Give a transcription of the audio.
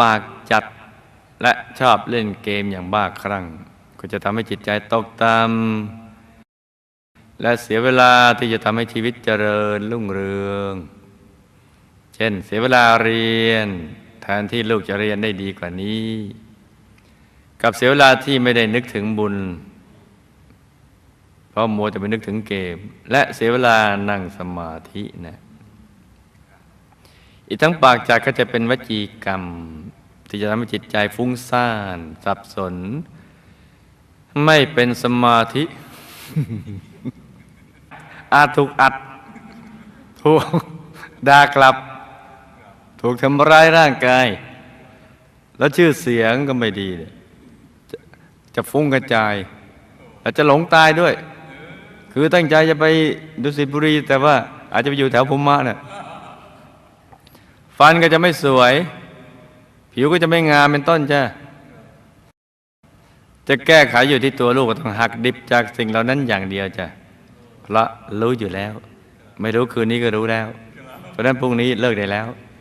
ปากจัด และชอบเล่นเกมอย่างบ้าคลั่ง ก็จะทำให้จิตใจตกต่ำและเสียเวลาที่จะทำให้ชีวิตเจริญรุ่งเรือง เช่นเสียเวลาเรียน แทนที่ลูกจะเรียนได้ดีกว่านี้ กับเสียเวลาที่ไม่ได้นึกถึงบุญ เพราะมัวแต่ไปนึกถึงเกม และเสียเวลานั่งสมาธินะอีกทั้งปากจากก็จะเป็นวจีกรรม ที่จะทำให้จิตใจฟุ้งซ่าน สับสน ไม่เป็นสมาธิ อาจถูกอัด ถูกด่ากลับ ถูกทำร้ายร่างกาย แล้วชื่อเสียงก็ไม่ดี จะจะฟุ้งกระจาย แล้วจะหลงตายด้วย คือตั้งใจจะไปดุสิตบุรี แต่ว่าอาจจะไปอยู่แถวภูมิมะเนี่ยฟันก็จะไม่สวย ผิวก็จะไม่งามเป็นต้นจ้ะจะแก้ไขอยู่ที่ตัวลูกก็ต้องหักดิบจากสิ่งเหล่านั้นอย่างเดียวจ้ะเพราะรู้อยู่แล้ว ไม่รู้คืนนี้ก็รู้แล้ว เพราะฉะนั้นพรุ่งนี้เลิกได้แล้ว